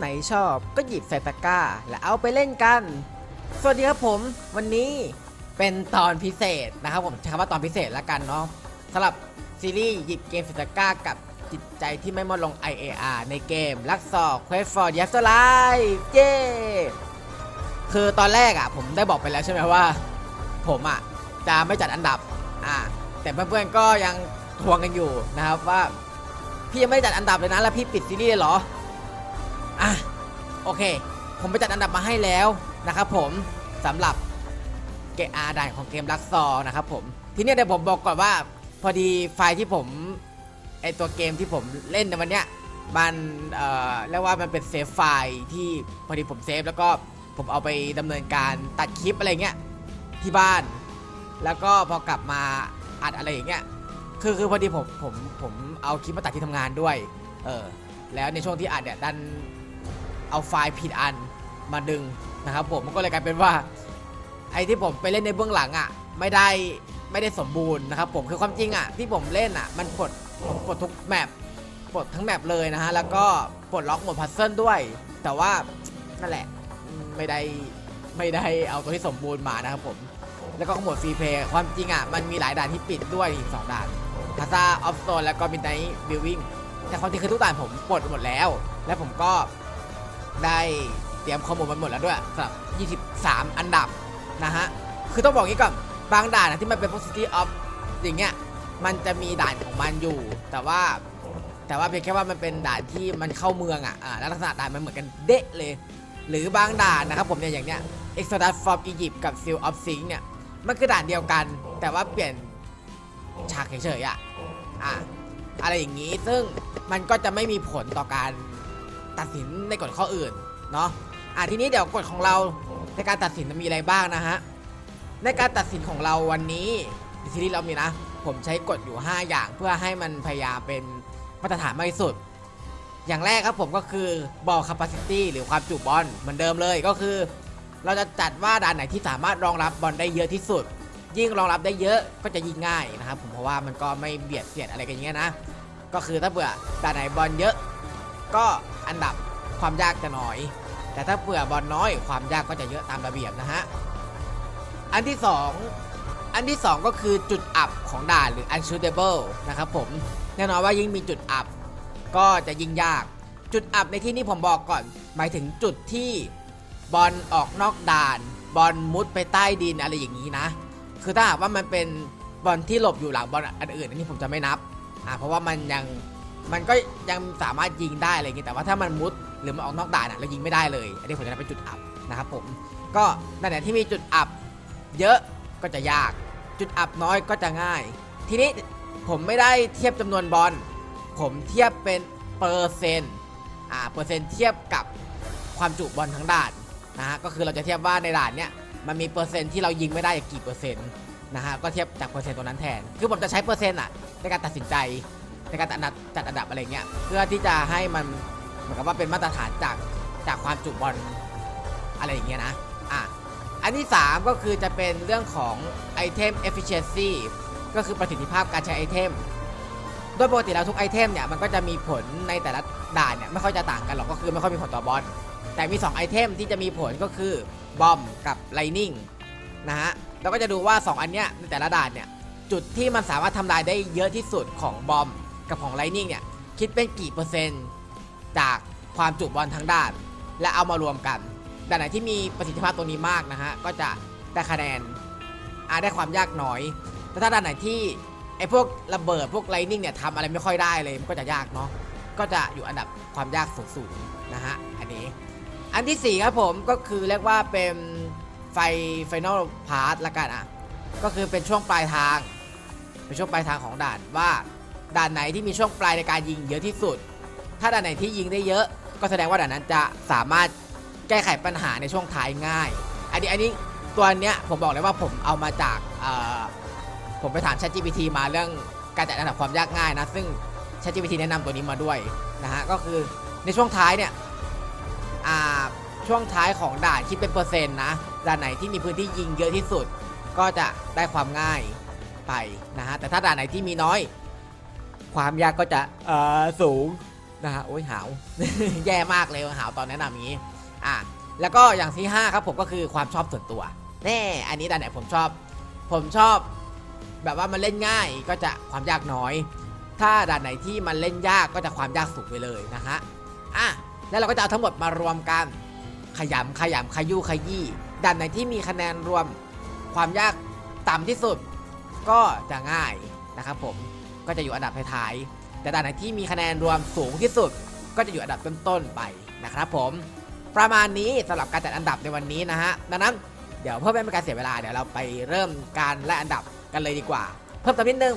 ไหนชอบก็หยิบใส่ตะกร้า และเอาไปเล่นกัน สวัสดีครับผมวันนี้เป็นตอนพิเศษนะครับผมใช้คำว่าตอนพิเศษแล้วกันเนาะสำหรับซีรีส์หยิบเกมใส่ตะกร้ากับจิตใจที่ไม่มดลง IAR ในเกมลักซอ Quest for the Afterlife เย้คือตอนแรกอะผมได้บอกไปแล้วใช่ไหมว่า ผมอะจะไม่จัดอันดับอ่าแต่เพื่อนๆก็ยังทวงกันอยู่นะครับว่าพี่ยังไม่ได้จัดอันดับเลยนะแล้วพี่ปิดซีรีส์เลยเหรอ อะโอเค ผมไปจัดอันดับมาให้แล้วนะครับผมสำหรับเกอาด่านของเกมลักซอนะครับผมทีนี้เดี๋ยวผมบอกก่อนว่าพอดีไฟล์ที่ผมไอตัวเกมที่ผมเล่นในวันเนี้ยมันเอ่อเรียกว่ามันเป็นเซฟไฟล์ที่พอดีผมเซฟแล้วก็ผมเอาไปดำเนินการตัดคลิปอะไรเงี้ยที่บ้าน แล้วก็พอกลับมาอัดอะไรอย่างเงี้ยคือคือพอดีผมผมผมเอาคลิปมาตัดที่ทำงานด้วยเออแล้วในช่วงที่อัดเนี่ยดัน เอาไฟล์ผิดอันมาดึงนะครับผมมันก็เลยกลายเป็นว่าไอ้ที่ผมไปเล่นในเบื้องหลังอะไม่ได้ไม่ได้สมบูรณ์นะครับผมคือความจริงอะที่ผมเล่นอะมันปลดผมปลดทุกแมปปลดทั้งแมปเลยนะฮะแล้วก็ปลดล็อกหมดพัซเซิลด้วย แต่ว่านั่นแหละไม่ได้ไม่ได้เอาตัวที่สมบูรณ์มานะครับผมแล้วก็โหมดฟรีเพย์ความจริงอะมันมีหลายด่านที่ปิดด้วยอีกสองด่านพาซาออฟโซนแล้วก็มิดไนท์บิลวิ่งแต่ความจริงคือทุกด่านผมปลดหมดแล้ว และผมก็ ได้เตรียมข้อมูลมาหมดแล้วด้วยสำหรับ 23 อันดับนะฮะ คือต้องบอกงี้ก่อน บางด่านนะที่มันเป็น positive of อย่างเงี้ย มันจะมีด่านของมันอยู่ แต่ว่า แต่ว่าเพียงแค่ว่ามันเป็นด่านที่มันเข้าเมืองอะอ่าลักษณะด่านมันเหมือนกันเดะเลย หรือบางด่านนะครับผมเนี่ยอย่างเนี้ย Exodus from Egypt กับ Seal of Zinc เนี่ย มันคือด่านเดียวกัน แต่ว่าเปลี่ยนฉากเฉยๆอะ อะอะไรอย่างนี้ ซึ่งมันก็จะไม่มีผลต่อการ ตัดสินในกฎข้ออื่นเนาะอะทีนี้เดี๋ยวกฎของเราในการตัดสินมีอะไรบ้างนะฮะในการตัดสินของเราวันนี้ในซีรีส์เรามีนะ ผมใช้กฎอยู่ 5 อย่างเพื่อให้มันพยายามเป็นมาตรฐานมากที่สุด อย่างแรกครับผมก็คือบอล capacity หรือความจุบอลเหมือนเดิมเลยก็คือ เราจะจัดว่าด่านไหนที่สามารถรองรับบอลได้เยอะที่สุด ยิ่งรองรับได้เยอะก็จะยิ่งง่ายนะครับผมเพราะว่ามันก็ไม่เบียดเสียดอะไรกันอย่างเงี้ยนะก็คือถ้าเผื่อด่านไหนบอลเยอะ ก็อันดับความยากจะน้อย แต่ถ้าเผื่อบอลน้อยความยากก็จะเยอะตามระเบียบนะฮะ อันที่สองอันที่สองก็คือจุดอับของด่านหรือ unshootable นะครับผม แน่นอนว่ายิ่งมีจุดอับก็จะยิ่งยาก จุดอับในที่นี้ผมบอกก่อน หมายถึงจุดที่บอลออกนอกด่าน บอลมุดไปใต้ดินอะไรอย่างนี้นะ คือถ้าหากว่ามันเป็นบอลที่หลบอยู่หลังบอลอันอื่นอันนี้ผมจะไม่นับอ่าเพราะว่ามันยัง มันก็ยังสามารถยิงได้อะไรอย่างงี้แต่ว่าถ้ามันมุดหรือมันออกนอกด่านอะเรายิงไม่ได้เลย อันนี้ผมจะนับเป็นจุดอับนะครับผมก็นั่นแหละที่มีจุดอับ เยอะก็จะยากจุดอับน้อยก็จะง่าย ทีนี้ผมไม่ได้เทียบจำนวนบอลผมเทียบเป็นเปอร์เซ็นต์อ่าเปอร์เซ็นต์เทียบกับความจุบอลทั้งด่านนะฮะก็คือเราจะเทียบว่าในด่านเนี้ยมันมีเปอร์เซ็นต์ที่เรายิงไม่ได้กี่เปอร์เซ็นต์นะฮะก็เทียบจากเปอร์เซ็นต์ตัวนั้นแทน คือผมจะใช้เปอร์เซ็นต์อะในการตัดสินใจ ในการจัดอันดับจัดอันดับอะไรเงี้ยเพื่อที่จะให้มันเหมือนกับว่าเป็นมาตรฐานจากจากความจุบอลอะไรอย่างเงี้ยนะอะอันที่ 3 ก็คือจะเป็นเรื่องของ Item Efficiency ก็คือประสิทธิภาพการใช้ไอเทมโดยปกติแล้วทุกไอเทมเนี่ยมันก็จะมีผลในแต่ละด่านเนี่ยไม่ค่อยจะต่างกันหรอกก็คือไม่ค่อยมีผลต่อบอสแต่มี 2 ไอเทมที่จะมีผลก็คือบอมกับ Lightning นะฮะเราก็จะดูว่า 2 อันเนี้ยในแต่ละด่านเนี่ยจุดที่มันสามารถทำลายได้เยอะที่สุดของบอม กับของ Lightning เนี่ยคิดเป็นกี่เปอร์เซ็นต์จากความจุบอลทั้งด่าน และเอามารวมกันด่านไหนที่มีประสิทธิภาพตัวนี้มากนะฮะก็จะได้คะแนนอาได้ความยากน้อย แต่ถ้าด่านไหนที่ไอ้พวกระเบิดพวกไลนิ่งเนี่ยทำอะไรไม่ค่อยได้เลยมันก็จะยากเนาะก็จะอยู่อันดับความยากสูงๆนะฮะอันนี้ อันที่ 4 ครับผมก็คือเรียกว่าเป็นไฟไฟนอลพาร์ทละกันอะก็คือเป็นช่วงปลายทาง เป็นช่วงปลายทางของด่านว่า ด่านไหนที่มีช่วงปลายในการยิงเยอะที่สุด ถ้าด่านไหนที่ยิงได้เยอะ ก็แสดงว่าด่านนั้นจะสามารถแก้ไขปัญหาในช่วงท้ายง่าย อันนี้อันนี้ตัวเนี้ยผมบอกเลยว่าผมเอามาจากผมไปถาม ChatGPT มาเรื่องการจัดอันดับความยากง่ายนะ ซึ่ง ChatGPT แนะนำตัวนี้มาด้วยนะฮะ ก็คือในช่วงท้ายเนี่ยช่วงท้ายของด่านคิดเป็นเปอร์เซ็นต์นะ ด่านไหนที่มีพื้นที่ยิงเยอะที่สุด ก็จะได้ความง่ายไปนะฮะ แต่ถ้าด่านไหนที่มีน้อย ความยากก็จะเอ่อสูงนะฮะโอ้ยหาว แย่มากเลยหาวตอนแนะนำอย่างนี้อะแล้วก็อย่างที่ 5 ครับผมก็คือความชอบส่วนตัวแน่อันนี้ด่านไหนผมชอบ ผมชอบ แบบว่ามันเล่นง่ายก็จะความยากน้อย ถ้าด่านไหนที่มันเล่นยากก็จะความยากสูงไปเลยนะฮะอะแล้วเราก็จะเอาทั้งหมดมารวมกัน ขยำขยำขยุขยี้ด่านไหนที่มีคะแนนรวมความยากต่ำที่สุด ก็จะง่ายนะครับผม ก็จะอยู่อันดับท้ายๆแต่ด่านไหนที่มีคะแนนรวมสูงที่สุด ก็จะอยู่อันดับต้นๆไปนะครับผมประมาณนี้สำหรับการจัดอันดับในวันนี้นะฮะดังนั้นเดี๋ยวเพื่อไม่เป็นการเสียเวลาเดี๋ยวเราไปเริ่มการไล่อันดับกันเลยดีกว่า เพิ่มเติมนิดนึง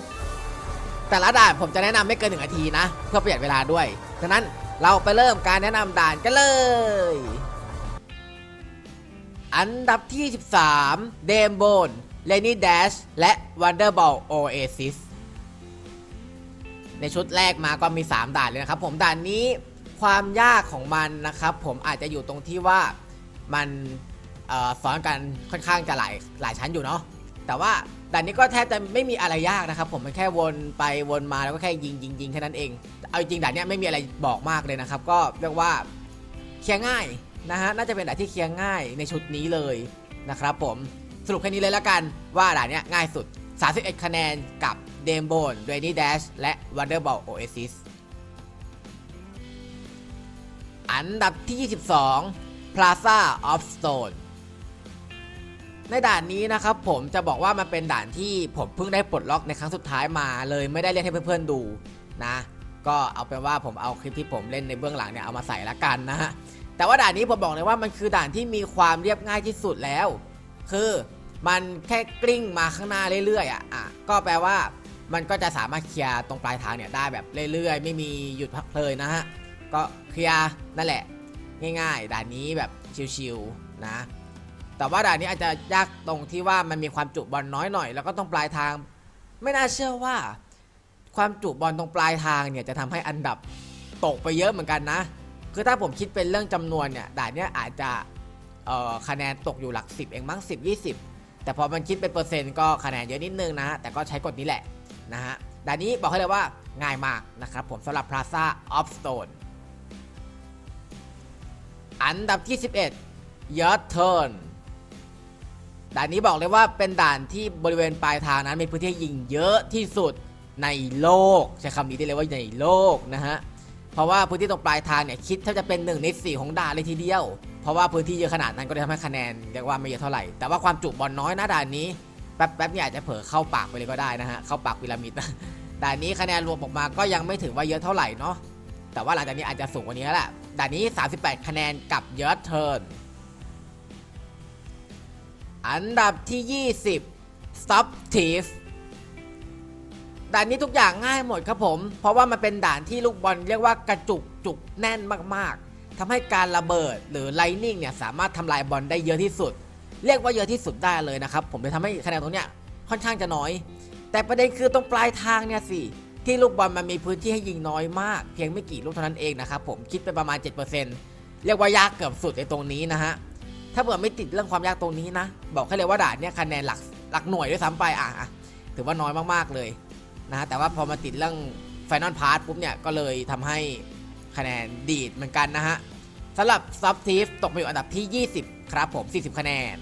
แต่ละด่านผมจะแนะนำไม่เกินหนึ่งนาทีนะ เพื่อประหยัดเวลาด้วยดังนั้นเราไปเริ่มการแนะนำด่านกันเลย อันดับที่ 13 เดมโบนเลนี่แดชและ Wonderball Oasis ในชุดแรกมาก็มี 3 ด่านเลยนะครับผมด่านนี้ความยากของมันนะครับผมอาจจะอยู่ตรงที่ว่ามันออซ้อนกันค่อนข้างจะหลายหลายชั้นอยู่เนาะแต่ว่าด่านนี้ก็แทบจะไม่มีอะไรยากนะครับ ผมมันแค่วนไปวนมาแล้วก็แค่ยิงยิงยิงแค่นั้นเอง เอาจริงด่านนี้ไม่มีอะไรบอกมากเลยนะครับ ก็เรียกว่าเคลียร์ง่ายนะฮะน่าจะเป็นด่านที่เคลียร์ง่ายในชุดนี้เลยนะครับผมสรุปแค่นี้เลยละกันว่าด่านนี้ง่ายสุด 31 คะแนนกับ เดมโบนเรนนี่แดชและ Wonderball Oasis อันดับที่ 22 Plaza of Stone ในด่านนี้นะครับผมจะบอกว่ามันเป็นด่านที่ผมเพิ่งได้ปลดล็อกในครั้งสุดท้ายมาเลยไม่ได้เล่นให้เพื่อนๆดูนะ ก็เอาเป็นว่าผมเอาคลิปที่ผมเล่นในเบื้องหลังเนี่ยเอามาใส่ละกันนะฮะแต่ว่าด่านนี้ผมบอกเลยว่ามันคือด่านที่มีความเรียบง่ายที่สุดแล้ว คือมันแค่กลิ้งมาข้างหน้าเรื่อยๆอะอะก็แปลว่า มันก็จะสามารถเคลียร์ตรงปลายทางเนี่ยได้แบบเรื่อยๆ ไม่มีหยุดพักเลยนะฮะ ก็เคลียร์นั่นแหละ ง่าย ๆ ด่านนี้แบบชิวๆนะ แต่ว่าด่านนี้อาจจะยากตรงที่ว่ามันมีความจุบอลน้อยหน่อย แล้วก็ตรงปลายทาง ไม่น่าเชื่อว่า ความจุบอลตรงปลายทางเนี่ยจะทำให้อันดับตกไปเยอะเหมือนกันนะ คือถ้าผมคิดเป็นเรื่องจำนวนเนี่ยด่านเนี้ยอาจจะคะแนนตกอยู่หลัก 10 เองมั้ง10 20 แต่พอมันคิดเป็นเปอร์เซ็นต์ก็คะแนนเยอะนิดนึงนะ แต่ก็ใช้กฎนี้แหละ นะฮะด่านนี้บอกให้เลยว่าง่ายมากนะครับผมสำหรับ Plaza of Stone อันดับที่ 11 Your Turn ด่านนี้บอกเลยว่าเป็นด่านที่บริเวณปลายทางนั้นมีพื้นที่ยิงเยอะที่สุดในโลก ใช้คำนี้ได้เลยว่าในโลกนะฮะเพราะว่าพื้นที่ตรงปลายทางเนี่ยคิดแทบจะเป็นหนึ่งในสี่ของด่านเลยทีเดียว เพราะว่าพื้นที่เยอะขนาดนั้นก็เลยทำให้คะแนนเรียกว่าไม่เยอะเท่าไหร่แต่ว่าความจุบอลน้อยนะด่านนี้ แป๊บแป๊บเนี่ยอาจจะเผลอเข้าปากไปเลยก็ได้นะฮะเข้าปากพีระมิดด่านนี้คะแนนรวมออกมาก็ยังไม่ถือว่าเยอะเท่าไหร่เนาะแต่ว่าหลังจากนี้อาจจะสูงกว่านี้แล้วแหละด่านนี้ 38 คะแนนกับเยอะเทิร์นอันดับที่ 20 Stop Thief ด่านนี้ทุกอย่างง่ายหมดครับผม เพราะว่ามันเป็นด่านที่ลูกบอลเรียกว่ากระจุกจุกแน่นมากๆทำให้การระเบิดหรือไลนิ่งเนี่ยสามารถทำลายบอลได้เยอะที่สุด เรียกว่าเยอะที่สุดได้เลยนะครับ ผมเลยทำให้คะแนนตรงเนี้ยค่อนข้างจะน้อย แต่ประเด็นคือตรงปลายทางเนี่ยสิที่ลูกบอลมันมีพื้นที่ให้ยิงน้อยมาก เพียงไม่กี่ลูกเท่านั้นเองนะครับผมคิดไปประมาณ 7%เรียกว่ายากเกือบสุดในตรงนี้นะฮะถ้าเผื่อไม่ติดเรื่องความยากตรงนี้นะ บอกให้เลยว่าด่านเนี่ยคะแนนหลักหลักหน่วยด้วยซ้ำไปอะถือว่าน้อยมากๆเลยนะฮะแต่ว่าพอมาติดเรื่อง Final Part ปุ๊บเนี่ยก็เลยทำให้คะแนนดีดเหมือนกันนะฮะสำหรับ s u b t i f ตกมาอยู่อันดับที่ 20 ครับผม 40 คะแนน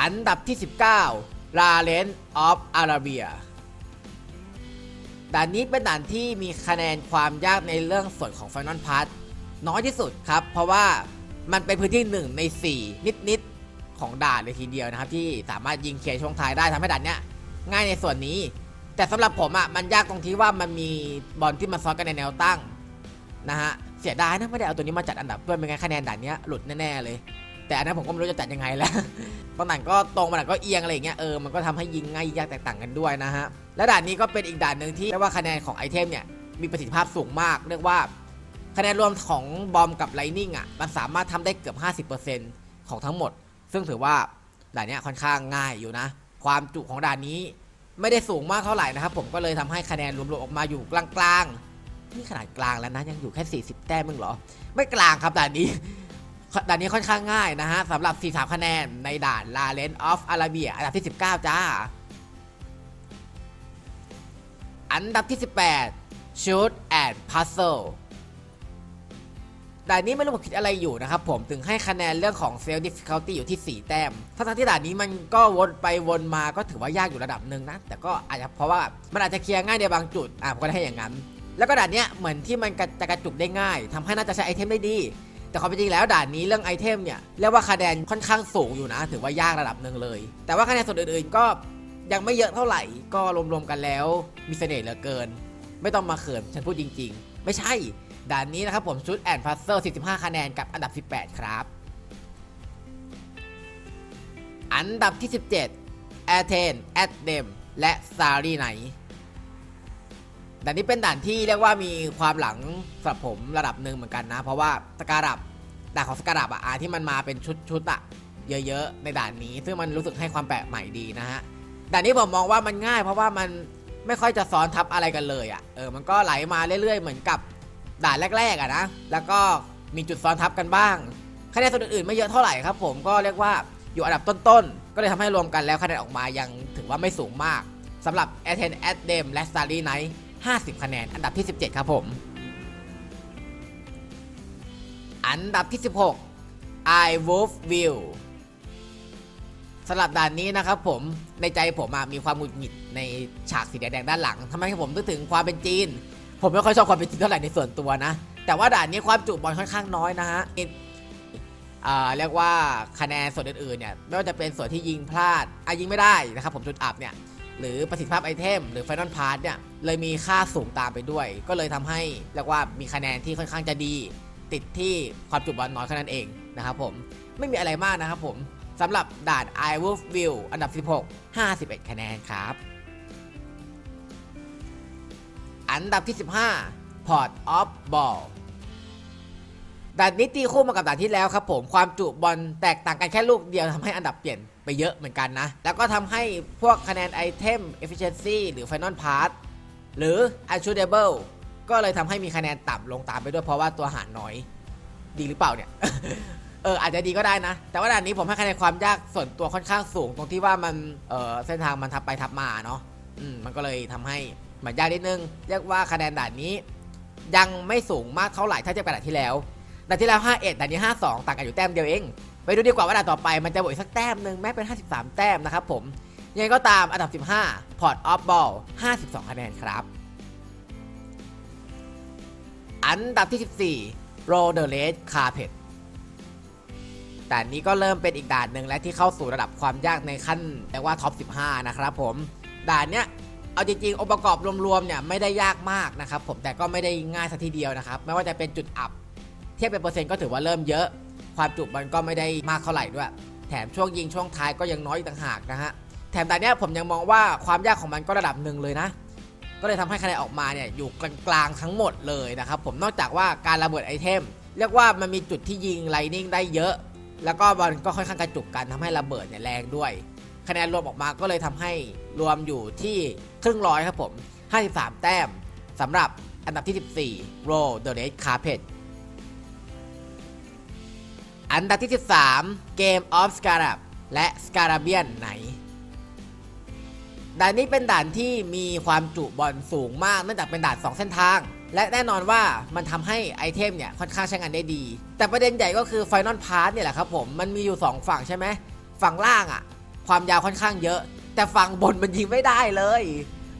อันดับที่ 19 l a r e n of Arabia ด่านนี้เป็นด่านที่มีคะแนนความยากในเรื่องส่วนของ Final Part น้อยที่สุดครับ เพราะว่ามันเป็นพื้นที่ 1 ใน 4 นิดๆ ของด่านเลยทีเดียวนะครับ ที่สามารถยิงเคลียร์ช่วงท้ายได้ทำให้ด่านเนี้ยง่ายในส่วนนี้ แต่สำหรับผมอะมันยากตรงที่ว่ามันมีบอลที่มันซ้อนกันในแนวตั้งนะฮะเสียดายนะไม่ได้เอาตัวนี้มาจัดอันดับด้วยไม่งั้นคะแนนด่านเนี้ยหลุดแน่ๆเลย แต่อันนั้นผมก็ไม่รู้จะจัดยังไงแล้วบางด่านก็ตรงบางด่านก็เอียงอะไรอย่างเงี้ยเออมันก็ทำให้ยิงง่ายยากแตกต่างกันด้วยนะฮะและด่านนี้ก็เป็นอีกด่านหนึ่งที่เรียกว่าคะแนนของไอเทมเนี่ยมีประสิทธิภาพสูงมากเรียกว่าคะแนนรวมของบอมกับไลนิ่งอะมันสามารถทำได้เกือบ 50%ของทั้งหมด ซึ่งถือว่าด่านนี้ค่อนข้างง่ายอยู่นะ ความจุของด่านนี้ไม่ได้สูงมากเท่าไหร่นะครับผมก็เลยทำให้คะแนนรวมๆออกมาอยู่กลางๆนี่ขนาดกลางแล้วนะยังอยู่แค่ 40 แต้มมึงเหรอ ไม่กลางครับด่านนี้ ด่านนี้ค่อนข้างง่ายนะฮะสำหรับ 43 คะแนนในด่าน La l e n of Arabia อันดับที่ 19 จ้า อันดับที่ 18 Shoot and Puzzle ด่านนี้ไม่รู้ผมคิดอะไรอยู่นะครับผมถึงให้คะแนนเรื่องของ Self Difficulty อยู่ที่ 4 แต้มทั้งที่ด่านนี้มันก็วนไปวนมาก็ถือว่ายากอยู่ระดับหนึ่งนะ แต่ก็อาจจะเพราะว่ามันอาจจะเคลียร์ง่ายในบางจุด อะผมก็ได้ให้อย่างนั้น แล้วก็ด่านเนี้ยเหมือนที่มันจะกระจุกได้ง่ายทำให้น่าจะใช้ไอเทมได้ดี แต่ความเป็นจริงแล้วด่านนี้เรื่องไอเทมเนี่ยเรียกว่าคะแนนค่อนข้างสูงอยู่นะ ถือว่ายากระดับหนึ่งเลย แต่ว่าคะแนนส่วนอื่นๆก็ยังไม่เยอะเท่าไหร่ ก็รวมๆกันแล้วมีเสน่ห์เหลือเกิน ไม่ต้องมาเขินฉันพูดจริง ๆ ไม่ใช่ ด่านนี้นะครับผมชุดแอนพัซเซอร์45 คะแนนกับอันดับ 18 ครับ อันดับที่ 17แอเทนแอดเดมและซารีไน ด่นนี้เป็นด่านที่เรียกว่ามีความหลังสำหรับผมระดับหนึ่งเหมือนกันนะ เพราะว่าสการับด่านของสการับอะอะที่มันมาเป็นชุดชุดๆอะเยอะๆในด่านนี้ ซึ่งมันรู้สึกให้ความแปลกใหม่ดีนะฮะด่านนี้ผมมองว่ามันง่าย เพราะว่ามันไม่ค่อยจะซ้อนทับอะไรกันเลยอะเออมันก็ไหลมาเรื่อยๆ เหมือนกับด่านแรกๆอะนะแล้วก็มีจุดซ้อนทับกันบ้างคะแนนส่วนอื่นๆไม่เยอะเท่าไหร่ครับ ผมก็เรียกว่าอยู่อันดับต้นๆ ก็เลยทำให้รวมกันแล้วคะแนนออกมายังถือว่าไม่สูงมากสำหรับ a t h e n a d e m และ Starry Night 50 คะแนน อันดับที่ 17 ครับผม อันดับที่ 16 I Wolf View สำหรับด่านนี้นะครับผมในใจผมมีความหงุดหงิดในฉากสีแดงด้านหลังทำให้ผมนึกถึงความเป็นจีน ผมไม่ค่อยชอบความเป็นจีนเท่าไหร่ในส่วนตัวนะ แต่ว่าด่านนี้ความจุบอลค่อนข้างน้อยนะฮะเรียกว่าคะแนนส่วนอื่นๆเนี่ยไม่ว่าจะเป็นส่วนที่ยิงพลาดอะยิงไม่ได้นะครับผมจุดอับเนี่ย หรือประสิทธิภาพไอเทมหรือไฟนอลพาร์ทเนี่ยเลยมีค่าสูงตามไปด้วย ก็เลยทำให้เรียกว่ามีคะแนนที่ค่อนข้างจะดี ติดที่ความจุบอลน้อยแค่นั้นเองนะครับผมไม่มีอะไรมากนะครับผมสำหรับด่าน I Wolf View อันดับ 16 51 คะแนนครับ อันดับที่ 15 Port of Ball ด่านนี้ตีคู่มากับด่านที่แล้วครับผม ความจุบอลแตกต่างกันแค่ลูกเดียวทำให้อันดับเปลี่ยน ไปเยอะเหมือนกันนะ แล้วก็ทำให้พวกคะแนนไอเทม efficiency หรือ final part หรือ unshotable ก็เลยทำให้มีคะแนนต่ำลงตามไปด้วยเพราะว่าตัวหารน้อย ดีหรือเปล่าเนี่ย เอออาจจะดีก็ได้นะ แต่ว่าด่านนี้ผมให้คะแนนความยากส่วนตัวค่อนข้างสูง ตรงที่ว่ามันเออเส้นทางมันทับไปทับมาเนาะอืมมันก็เลยทำให้มันยากนิดนึงเรียกว่าคะแนนด่านนี้ ยังไม่สูงมากเท่าไหร่ถ้าเทียบกับด่านที่แล้วด่านที่แล้ว 51ด่านนี้ 52ต่างกันอยู่แต้มเดียวเอง ไปดูดีกว่าว่าด่านต่อไปมันจะบวกอีกสักแต้มหนึ่งแม้เป็น 53 แต้มนะครับผมยังไงก็ตามอันดับ 15 Port of Ball 52 คะแนนครับ อันดับที่ 14 Roll the Red Carpet ด่านนี้ก็เริ่มเป็นอีกด่านหนึ่งและที่เข้าสู่ระดับความยากในขั้นเรียกว่าท็อป 15 นะครับผมด่านเนี้ยเอาจริงๆองค์ประกอบรวมๆเนี่ยไม่ได้ยากมากนะครับผมแต่ก็ไม่ได้ง่ายสัทีเดียวนะครับไม่ว่าจะเป็นจุดอับ เทียบเป็นเปอร์เซ็นต์ก็ถือว่าเริ่มเยอะ ความจุมันก็ไม่ได้มากเท่าไหร่ด้วย แถมช่วงยิงช่วงท้ายก็ยังน้อยอต่างหากนะฮะ แถมแต่เนี้ยผมยังมองว่าความยากของมันก็ระดับหนึ่งเลยนะ ก็เลยทำให้คะแนนออกมาเนี่ยอยู่กลางๆทั้งหมดเลยนะครับผม นอกจากว่าการระเบิดไอเทม เรียกว่ามันมีจุดที่ยิงไลนิ่งได้เยอะ แล้วก็บอลก็ค่อนข้างกระจุกกันทำให้ระเบิดเนี่ยแรงด้วย คะแนนรวมออกมาก็เลยทำให้รวมอยู่ที่ครึ่งร้อยครับผม 53 แต้มสำหรับอันดับที่ 14 Roll the Red Carpet อันดับที่ 13 Game of Scarab และ Scarabian ไหนด่านนี้เป็นด่านที่มีความจุบอลสูงมากเนื่องจากเป็นด่าน 2 เส้นทาง และแน่นอนว่ามันทำให้ไอเทมเนี่ยค่อนข้างใช้งานได้ดี แต่ประเด็นใหญ่ก็คือ Final Part เนี่ยแหละครับผมมันมีอยู่ 2 ฝั่งใช่ไหมฝั่งล่างอะความยาวค่อนข้างเยอะ แต่ฝั่งบนมันยิงไม่ได้เลย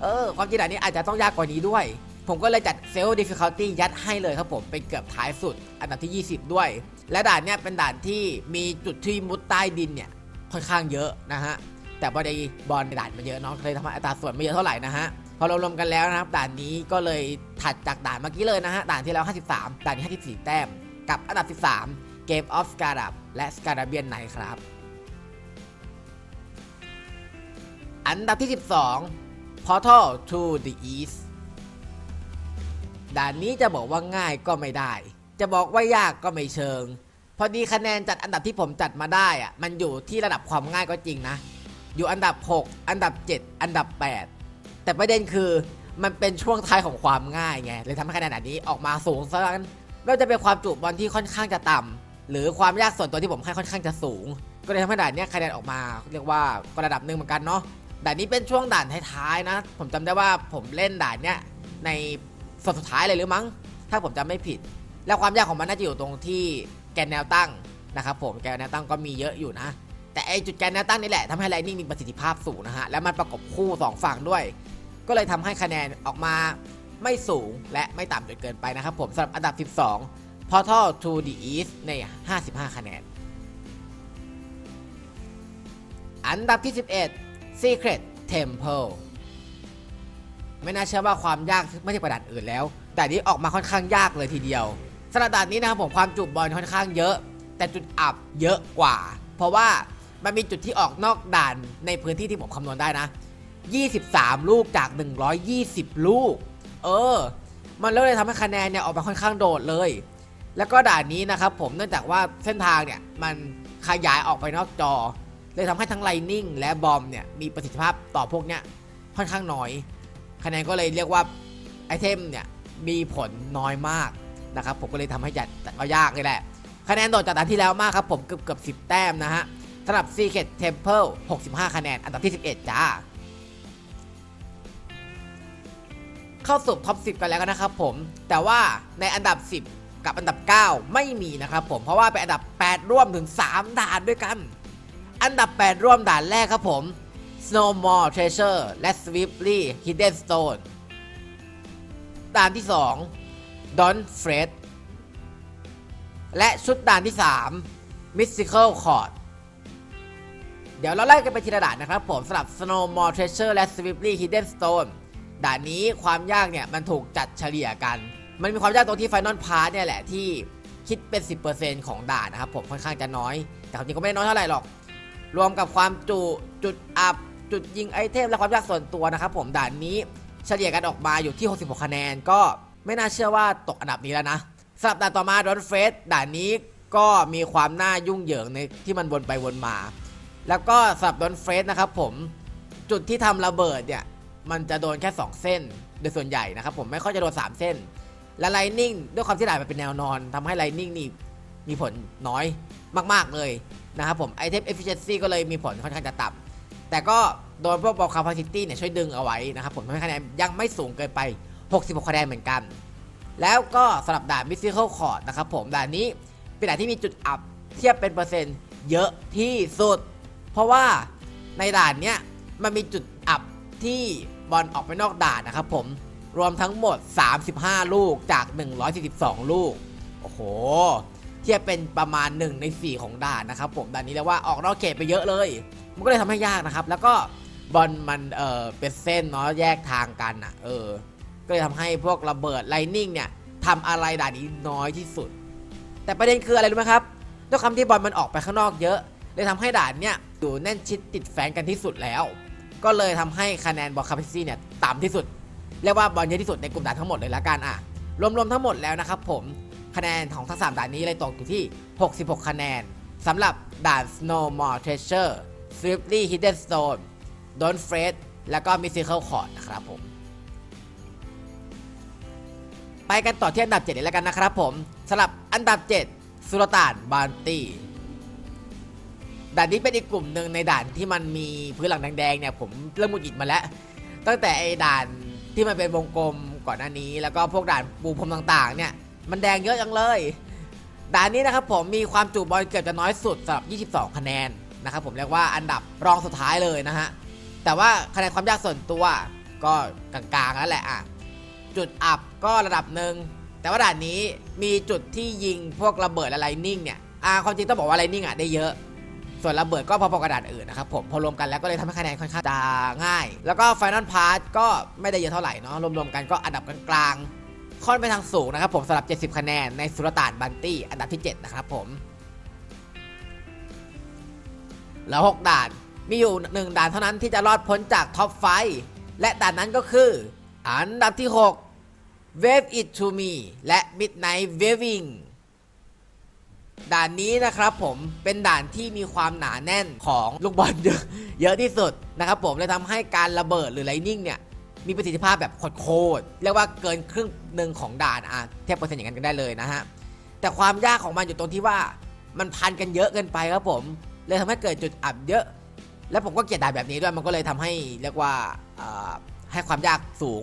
เออ ความจริงด่านนี้อาจจะต้องยากกว่านี้ด้วย ผมก็เลยจัดเซลล์ difficulty ยัดให้เลยครับผมเป็นเกือบท้ายสุด อันดับที่ 20 ด้วย และด่านเนี้ยเป็นด่านที่มีจุดที่มุดใต้ดินเนี่ยค่อนข้างเยอะนะฮะแต่พอดีบอลในด่านมันเยอะเนาะเลยทำให้อัตราส่วนไม่เยอะเท่าไหร่นะฮะพอเรารวมกันแล้วนะครับด่านนี้ก็เลยถัดจากด่านเมื่อกี้เลยนะฮะด่านที่แล้ว 53 ด่านนี้ 54 แต้ม กับอันดับ 13 Game of Scarab และ Scarabian Night ครับ อันดับที่ 12 Portal to the East ด่านนี้จะบอกว่าง่ายก็ไม่ได้ จะบอกว่ายากก็ไม่เชิง พอดีคะแนนจัดอันดับที่ผมจัดมาได้อะมันอยู่ที่ระดับความง่ายก็จริงนะ อยู่อันดับ 6 อันดับ 7 อันดับ 8 แต่ประเด็นคือมันเป็นช่วงท้ายของความง่ายไงเลยทำให้คะแนนอันนี้ออกมาสูงซะงั้นไม่ว่าจะเป็นความจุบอลที่ค่อนข้างจะต่ำหรือความยากส่วนตัวที่ผมให้ค่อนข้างจะสูง ก็เลยทำให้ด่านเนี้ยคะแนนออกมา เรียกว่าก็ระดับหนึ่งเหมือนกันเนาะด่านนี้เป็นช่วงด่านท้ายๆนะ ผมจำได้ว่าผมเล่นด่านเนี้ยใน ส่วนสุดท้ายเลยหรือมั้ง ถ้าผมจำไม่ผิด แล้วความยากของมันน่าจะอยู่ตรงที่แกนแนวตั้งนะครับผมแกนแนวตั้งก็มีเยอะอยู่นะ แต่ไอจุดแกนแนวตั้งนี่แหละทำให้ไลนิ่งมีประสิทธิภาพสูงนะฮะ แล้วมันประกบคู่สองฝั่งด้วย ก็เลยทำให้คะแนนออกมาไม่สูงและไม่ต่ำจนเกินไปนะครับผมสำหรับอันดับ 12 Portal to the East ใน 55 คะแนน อันดับที่ 11 Secret Temple ไม่น่าเชื่อว่าความยากไม่ใช่ประดานอื่นแล้ว แต่นี้ออกมาค่อนข้างยากเลยทีเดียวสำหรับด่านนี้นะครับผมความจุบอลค่อนข้างเยอะ แต่จุดอับเยอะกว่า เพราะว่ามันมีจุดที่ออกนอกด่านในพื้นที่ที่ผมคำนวณได้นะ 23 ลูกจาก 120 ลูก เออ มันเลยทำให้คะแนนเนี่ยออกมาค่อนข้างโดดเลย แล้วก็ด่านนี้นะครับผมเนื่องจากว่าเส้นทางเนี่ยมันขยายออกไปนอกจอ เลยทำให้ทั้งไลนิ่งและบอมเนี่ยมีประสิทธิภาพต่อพวกเนี้ยค่อนข้างน้อย คะแนนก็เลยเรียกว่าไอเทมเนี่ยมีผลน้อยมากนะครับผมก็เลยทำให้จัดก็ยากเลยแหละ คะแนนโดดจากด่านที่แล้วมากครับผมเกือบเกือบ10แต้มนะฮะสำหรับ Secret Temple 65 คะแนน อันดับที่ 11 จ้า เข้าสู่ท็อป 10 กันแล้วนนะครับผม แต่ว่าในอันดับ 10 กับอันดับ 9 ไม่มีนะครับผม เพราะว่าเป็นอันดับ 8 ร่วมถึง 3 ด่านด้วยกัน อันดับ 8 ร่วมด่านแรกครับผม Snowmall Treasure และ Swiftly Hidden Stone ด่านที่ 2 Don't Fret และชุดด่านที่ 3 Mystical Court เดี๋ยวเราไล่กันไปทีละด่านนะครับผมสำหรับ Snowmall Treasure และ Swiftly Hidden Stone ด่านนี้ความยากเนี่ยมันถูกจัดเฉลี่ยกัน มันมีความยากตรงที่ Final Part เนี่ยแหละที่คิดเป็น 10%ของด่านนะครับผมค่อนข้างจะน้อย แต่ความจริงก็ไม่น้อยเท่าไหร่หรอก รวมกับความจุจุดอัพ จุดยิงไอเทมและความยากส่วนตัวนะครับผมด่านนี้เฉลี่ยกันออกมาอยู่ที่ 66 คะแนน ก็ไม่น่าเชื่อว่าตกอันดับนี้แล้วนะสำหรับด่านต่อมาดอนเฟสด่านนี้ก็มีความน่ายุ่งเหยิงในที่มันวนไปวนมา แล้วก็สำหรับดอนเฟสนะครับผมจุดที่ทำระเบิดเนี่ยมันจะโดนแค่ 2 เส้น โดยส่วนใหญ่นะครับผมไม่ค่อยจะโดน 3 เส้น และไลนิ่งด้วยความที่ด่านมันเป็นแนวนอนทำให้ไลนิ่งนี่มีผลน้อยมาก ๆเลยนะครับผมไอเทม efficiency ก็เลยมีผลค่อนข้างจะต่ำ แต่ก็โดนพวก ball capacity เนี่ยช่วยดึงเอาไว้นะครับผมทำให้คะแนนยังไม่สูงเกินไป 66 คะแนนเหมือนกัน แล้วก็สำหรับด่าน mystical court นะครับผมด่านนี้เป็นด่านที่มีจุดอับเทียบเป็นเปอร์เซ็นต์เยอะที่สุด เพราะว่าในด่านเนี้ยมันมีจุดอับที่บอลออกไปนอกด่านนะครับผมรวมทั้งหมด 35 ลูกจาก 142 ลูก โอ้โห เทียบเป็นประมาณ 1 ใน 4 ของด่านนะครับผมด่านนี้เรียกว่าออกนอกเขตไปเยอะเลย มันก็เลยทำให้ยากนะครับ แล้วก็บอลมันเออเป็นเส้นเนาะแยกทางกันอะเออ ก็เลยทำให้พวกระเบิดไลนิ่งเนี่ยทำอะไรด่านนี้น้อยที่สุด แต่ประเด็นคืออะไรรู้ไหมครับด้วยคำที่บอลมันออกไปข้างนอกเยอะ เลยทำให้ด่านเนี่ยอยู่แน่นชิดติดแฟนกันที่สุดแล้ว ก็เลยทำให้คะแนนบอลคาเพซี่เนี่ยต่ำที่สุดเรียกว่าบอลเยอะที่สุดในกลุ่มด่านทั้งหมดเลยละกันอะรวมๆทั้งหมดแล้วนะครับผมคะแนนของทั้ง3ด่านนี้เลยตกอยู่ที่ 66 คะแนนสำหรับด่าน Snowmall Treasure Swiftly Hidden Stone Don't Fret แล้วก็ Mystical Court นะครับผม ไปกันต่อที่อันดับ 7 เลยแล้วกันนะครับผมสำหรับอันดับ 7 สุลต่านบานตี้ด่านนี้เป็นอีกกลุ่มหนึ่งในด่านที่มันมีพื้นหลังแดงๆเนี่ยผมเริ่มหงุดหงิดมาแล้ว ตั้งแต่ไอ้ด่านที่มันเป็นวงกลมก่อนหน้านี้ แล้วก็พวกด่านปูพรมต่างๆ เนี่ยมันแดงเยอะจังเลย ด่านนี้นะครับผมมีความจุบอลเกือบจะน้อยสุดสำหรับ 22 คะแนน นะครับผมเรียกว่าอันดับรองสุดท้ายเลยนะฮะ แต่ว่าคะแนนความยากส่วนตัวก็กลางๆแล้วแหละอะ จุดอับก็ระดับหนึ่ง แต่ว่าด่านนี้มีจุดที่ยิงพวกระเบิดและไลนิ่งเนี่ยอ่าความจริงต้องบอกว่าไลนิ่งอะได้เยอะ ส่วนระเบิดก็พอๆกับดานอื่นนะครับผมพอรวมกันแล้วก็เลยทำให้คะแนนค่อนข้างจะง่าย แล้วก็ Final Part ก็ไม่ได้เยอะเท่าไหร่เนาะรวมๆกันก็อันดับกลางๆค่อนไปทางสูงนะครับผมสำหรับ 70 คะแนนในสุลต่านบันตี้อันดับที่ 7 นะครับผม แล้ว 6 ด่าน มีอยู่ 1 ด่านเท่านั้นที่จะรอดพ้นจากท็อปไฟ และด่านนั้นก็คือ อันดับที่ 6 Wave It To Me และ Midnight Waving ด่านนี้นะครับผมเป็นด่านที่มีความหนาแน่นของลูกบอลเยอะเยอะที่สุดนะครับผมเลยทำให้การระเบิดหรือไลนิ่งเนี่ยมีประสิทธิภาพแบบโคตรๆเรียกว่าเกินครึ่งหนึ่งของด่านอะเทียบเปอร์เซ็นต์อย่างนั้นกันได้เลยนะฮะแต่ความยากของมันอยู่ตรงที่ว่ามันพันกันเยอะเกินไปครับผม เลยทำให้เกิดจุดอับเยอะ และผมก็เกลียดด่านแบบนี้ด้วยมันก็เลยทำให้เรียกว่าให้ความยากสูง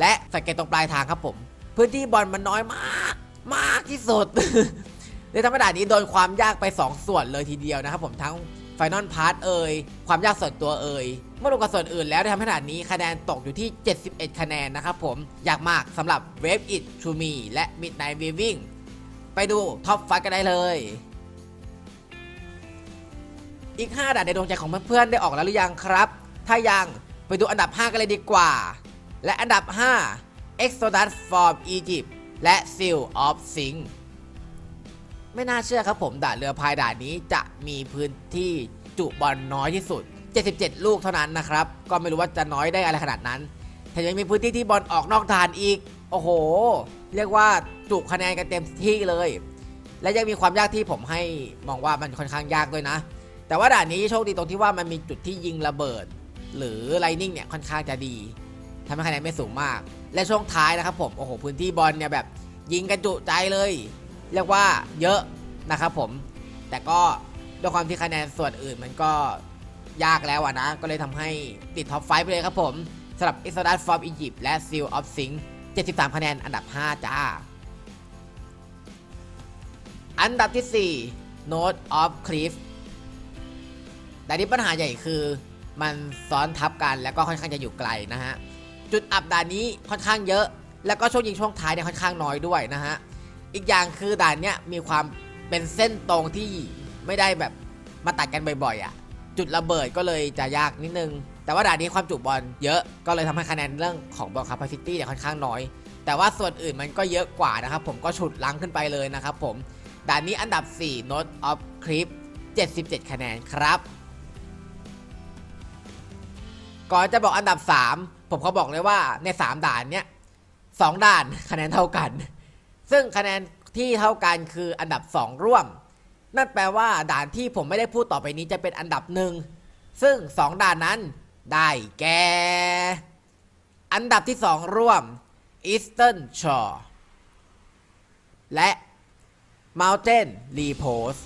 และสังเกตตรงปลายทางครับผม พื้นที่บอลมันน้อยมาก มากที่สุดในธรรมดานนี้โดนความยากไป 2 ส่วนเลยทีเดียวนะครับผมทั้งไฟนอลพาร์ทเอ่ยความยากส่วนตัวเอ่ยเมื่อรวมกับส่วนอื่นแล้วในทำให้ขนาดนี้คะแนนตกอยู่ที่ 71 คะแนนนะครับผมยากมากสำหรับ Wave It To Me และ Midnight Weaving ไปดูท็อปไฟกันได้เลย อีก 5 ด่านในดวงใจของเพื่อนๆได้ออกแล้วหรือยังครับ ถ้ายังไปดูอันดับ 5 กันเลยดีกว่า และอันดับ 5 Exodus from Egypt และ Seal of Sing ไม่น่าเชื่อครับผมด่านเรือพายด่านนี้จะมีพื้นที่จุบอลน้อยที่สุด 77 ลูกเท่านั้นนะครับ ก็ไม่รู้ว่าจะน้อยได้อะไรขนาดนั้นแถมยังมีพื้นที่ที่บอลออกนอกฐานอีก โอ้โห เรียกว่าจุคะแนนกันเต็มที่เลย และยังมีความยากที่ผมให้มองว่ามันค่อนข้างยากด้วยนะ แต่ว่าด่านนี้โชคดีตรงที่ว่ามันมีจุดที่ยิงระเบิด หรือไลนิ่งเนี่ยค่อนข้างจะดีทำให้คะแนนไม่สูงมาก และช่วงท้ายนะครับผมโอ้โหพื้นที่บอลเนี่ยแบบยิงกันจุใจเลย เรียกว่าเยอะนะครับผม แต่ก็ด้วยความที่คะแนนส่วนอื่นมันก็ยากแล้วอะนะ ก็เลยทำให้ติดท็อปไฟไปเลยครับผมสำหรับ Exodus from Egypt และ Seal of Sing 73 คะแนนอันดับ 5 จ้า อันดับที่ 4 Note of Cliff แต่ที่ปัญหาใหญ่คือมันซ้อนทับกันแล้วก็ค่อนข้างจะอยู่ไกลนะฮะ จุดอับด่านนี้ค่อนข้างเยอะ แล้วก็ช่วงยิงช่วงท้ายเนี่ยค่อนข้างน้อยด้วยนะฮะ อีกอย่างคือด่านเนี้ยมีความเป็นเส้นตรงที่ไม่ได้แบบมาตัดกันบ่อยๆอะ่ะ จุดระเบิดก็เลยจะยากนิดนึง แต่ว่าด่านนี้ความจุบอลเยอะ ก็เลยทำให้คะแนนเรื่องของบอลคาปาซิตี้เนี่ยค่อนข้างน้อย แต่ว่าส่วนอื่นมันก็เยอะกว่านะครับผมก็ฉุดลังขึ้นไปเลยนะครับผม ด่านนี้อันดับ 4 Note of Clip 77 คะแนนครับ ก่อนจะบอกอันดับ 3 ผมเขาบอกเลยว่าใน 3 ด่านเนี้ยสองด่านคะแนนเท่ากัน ซึ่งคะแนนที่เท่ากันคืออันดับ 2 ร่วม นั่นแปลว่าด่านที่ผมไม่ได้พูดต่อไปนี้จะเป็นอันดับหนึ่งซึ่ง 2 ด่านนั้นได้แก่ อันดับที่ 2 ร่วม Eastern Shore และ Mountain Repose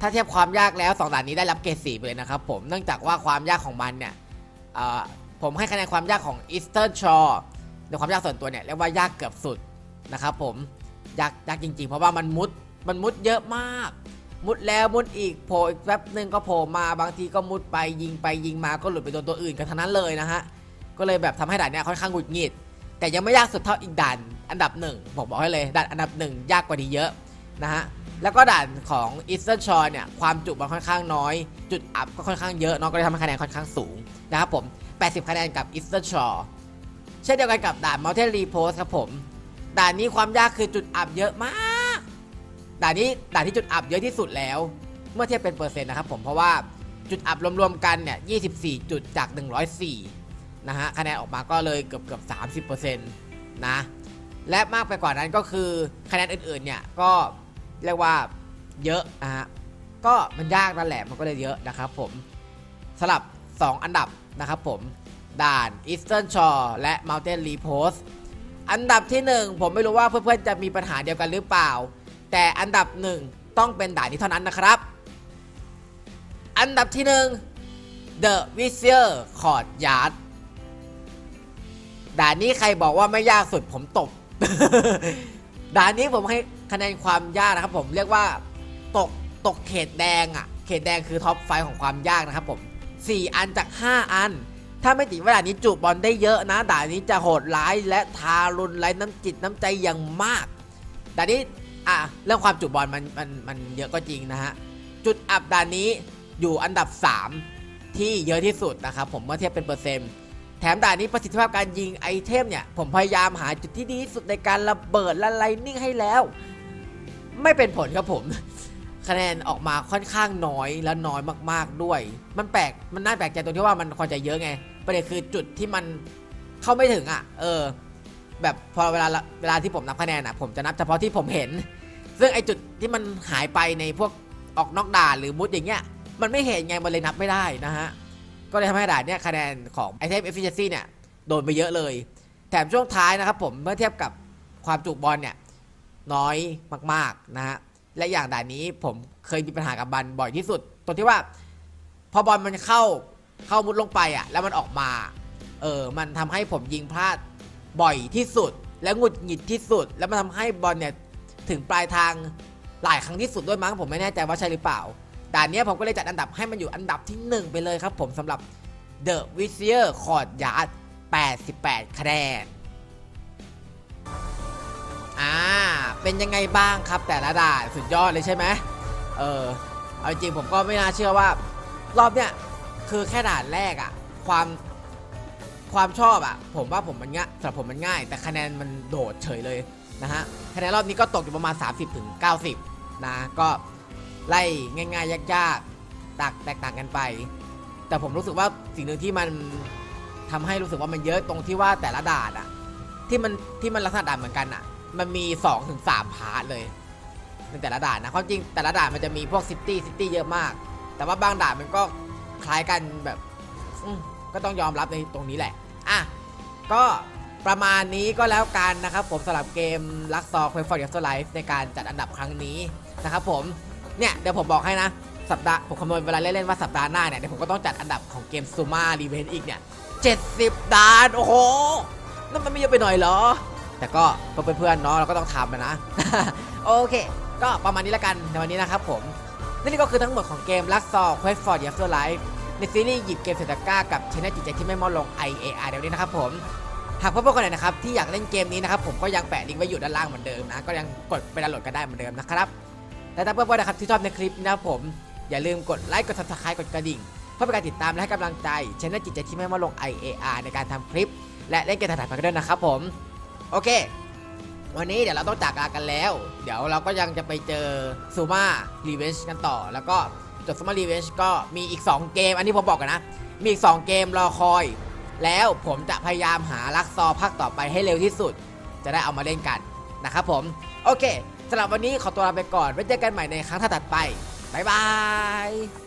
ถ้าเทียบความยากแล้ว2ด่านนี้ได้รับเกรด4ไปเลยนะครับผมเนื่องจากว่าความยากของมันเนี่ยผมให้คะแนนความยากของ Eastern Shore ในความยากส่วนตัวเนี่ยเรียกว่ายากเกือบสุดนะครับผมยากยากจริงๆ เพราะว่ามันมุดมันมุดเยอะมาก มุดแล้วมุดอีกโผล่อีกแป๊บหนึ่งก็โผล่มาบางทีก็มุดไปยิงไปยิงมาก็หลุดไปโดนตัวอื่นกันทั้งนั้นเลยนะฮะก็เลยแบบทำให้ด่านเนี้ยค่อนข้างหงุดหงิด แต่ยังไม่ยากสุดเท่าอีกด่านอันดับหนึ่งผมบอกให้เลยด่านอันดับหนึ่งยากกว่านี้เยอะนะฮะ แล้วก็ด่านของ Eastern Shore เนี่ยความจุมันค่อนข้างน้อย จุดอัพก็ค่อนข้างเยอะเนาะก็เลยทำให้คะแนนค่อนข้างสูงนะครับผม 80 คะแนนกับ Eastern Shore เช่นเดียวกันกับด่าน Mountain Repose ครับผม ด่านนี้ความยากคือจุดอัพเยอะมาก ด่านนี้ด่านที่จุดอัพเยอะที่สุดแล้ว เมื่อเทียบเป็นเปอร์เซ็นต์นะครับผมเพราะว่าจุดอัพรวมๆกันเนี่ย 24 จุดจาก 104 นะฮะ คะแนนออกมาก็เลยเกือบเกือบ30%นะ และมากไปกว่านั้นก็คือคะแนนอื่นๆเนี่ยก็ เรียกว่าเยอะนะฮะก็มันยากนั่นแหละมันก็เลยเยอะนะครับผมสลับ 2 อันดับนะครับผมด่าน Eastern Shore และ Mountain Repose อันดับที่ 1 ผมไม่รู้ว่าเพื่อนๆจะมีปัญหาเดียวกันหรือเปล่า แต่อันดับ 1 ต้องเป็นด่านนี้เท่านั้นนะครับ อันดับที่ 1 The Visual Courtyard ด่านนี้ใครบอกว่าไม่ยากสุดผมตบ ด่านนี้ผมให้ คะแนนความยากนะครับผมเรียกว่าตกตกเขตแดงอะ่ะ เขตแดงคือท็อปไฟของความยากนะครับผม 4 อันจาก 5 อัน ถ้าไม่ติดว่าด่านนี้จูบบอลได้เยอะนะด่านนี้จะโหดร้ายและทารุณไร้น้ำจิตน้ำใจอย่างมากด่านนี้อะเรื่องความจุบบอลมันมันมันเยอะก็จริงนะฮะจุดอับด่านนี้อยู่อันดับ 3 ที่เยอะที่สุดนะครับผมเมื่อเทียบเป็นเปอร์เซ็นต์แถมด่านนี้ประสิทธิภาพการยิงไอเทมเนี่ยผมพยายามหาจุดที่ดีที่สุดในการระเบิดและไลนิ่งให้แล้ว ไม่เป็นผลครับผม คะแนนออกมาค่อนข้างน้อยและน้อยมากๆด้วย มันแปลกมันน่าแปลกใจตรงที่ว่ามันควรจะเยอะไงประเด็นคือจุดที่มันเข้าไม่ถึงอะ เออ แบบพอเวลาเวลาที่ผมนับคะแนนอะ ผมจะนับเฉพาะที่ผมเห็น ซึ่งไอจุดที่มันหายไปในพวกออกนอกด่านหรือมุดอย่างเงี้ยมันไม่เห็นไงมันเลยนับไม่ได้นะฮะ ก็เลยทำให้ด่านเนี่ยคะแนนของ Item Efficiency เนี่ยโดนไปเยอะเลย แถมช่วงท้ายนะครับผมเมื่อเทียบกับความจุบอลเนี่ย น้อยมากๆนะฮะและอย่างด่านนี้ผมเคยมีปัญหากับบันบ่อยที่สุดตรงที่ว่า พอบอลมันเข้าเข้ามุดลงไปอะ แล้วมันออกมา เออมันทำให้ผมยิงพลาดบ่อยที่สุด และหงุดหงิดที่สุด แล้วมันทำให้บอลเนี่ยถึงปลายทางหลายครั้งที่สุดด้วยมั้งผมไม่แน่ใจว่าใช่หรือเปล่าแต่อันนี้ผมก็เลยจัดอันดับให้มันอยู่อันดับที่หนึ่งไปเลยครับผมสำหรับ The w i z i e r คอร์ดยาร์ด88 คะแนน อ่า เป็นยังไงบ้างครับ แต่ละด่านสุดยอดเลยใช่ไหมเออ เอาจริงผมก็ไม่น่าเชื่อว่า รอบเนี้ยคือแค่ด่านแรกอะความความชอบอะผมว่าผมมันง่ายสำหรับผมมันง่าย แต่คะแนนมันโดดเฉยเลยนะฮะคะแนนรอบนี้ก็ตกอยู่ประมาณ 30ถึง90 นะ ก็ไล่ง่ายๆยากๆตักแตกต่างกันไป แต่ผมรู้สึกว่าสิ่งหนึ่งที่มันทำให้รู้สึกว่ามันเยอะตรงที่ว่าแต่ละด่านอะที่มันที่มันลักษณะด่านเหมือนกันอะ มันมี2-3ถึง3พาร์ทเลยในแต่ละด่านนะความจริงแต่ละด่านมันจะมีพวกซิตี้ซิตี้เยอะมาก แต่ว่าบางด่านมันก็คล้ายกันแบบก็ต้องยอมรับในตรงนี้แหละ อะ ก็ประมาณนี้ก็แล้วกันนะครับผมสำหรับเกมลักซอร์ควฟอร์ดยัสไลฟ์ในการจัดอันดับครั้งนี้นะครับผม เนี่ยเดี๋ยวผมบอกให้นะ สัปดาห์ผมคำนวณเวลาเล่นๆว่าสัปดาห์หน้าเนี่ยเดี๋ยวผมก็ต้องจัดอันดับของเกมซูมารีเวนอีกเนี่ย 70ด่าน โอ้โหนั่นมันไม่เยอะไปหน่อยเหรอ แต่ก็เพื่อนๆเนาะเราก็ต้องทำนะ โอเค ก็ประมาณนี้ละกันในวันนี้นะครับผมนี่ก็คือทั้งหมดของเกมลักซอร์ Quest for the Afterlife ในซีรีส์หยิบเกมเซตก้ากับชนะจิตใจที่ไม่มอดลง IAR เดี๋ยวนี้นะครับผมหากเพื่อนๆคนไหนนะครับที่อยากเล่นเกมนี้นะครับผมก็ยังแปะลิงก์ไว้อยู่ด้านล่างเหมือนเดิมนะ ก็ยังกดไปดาวน์โหลดกันได้เหมือนเดิมนะครับและถ้าเพื่อนๆนะครับที่ชอบในคลิปนะครับผมอย่าลืมกดไลค์กด subscribe กดกระดิ่ง เพื่อเป็นการติดตามและให้กำลังใจชนะจิตใจที่ไม่มอดลง IAR ในการทำคลิป และเล่นเกมถ่ายๆไปกันด้วยนะครับผม โอเค วันนี้เดี๋ยวเราต้องจากลากันแล้ว เดี๋ยวเราก็ยังจะไปเจอซูมารีเวนช์กันต่อ แล้วก็จบซูมารีเวนช์ก็มีอีก 2 เกม อันนี้ผมบอกกันนะ มีอีก 2 เกมรอคอย แล้วผมจะพยายามหาลักซอภาคต่อไปให้เร็วที่สุด จะได้เอามาเล่นกันนะครับผม โอเคสำหรับวันนี้ขอตัวลาไปก่อนไว้เจอกันใหม่ในครั้งถัดไปบ๊ายบาย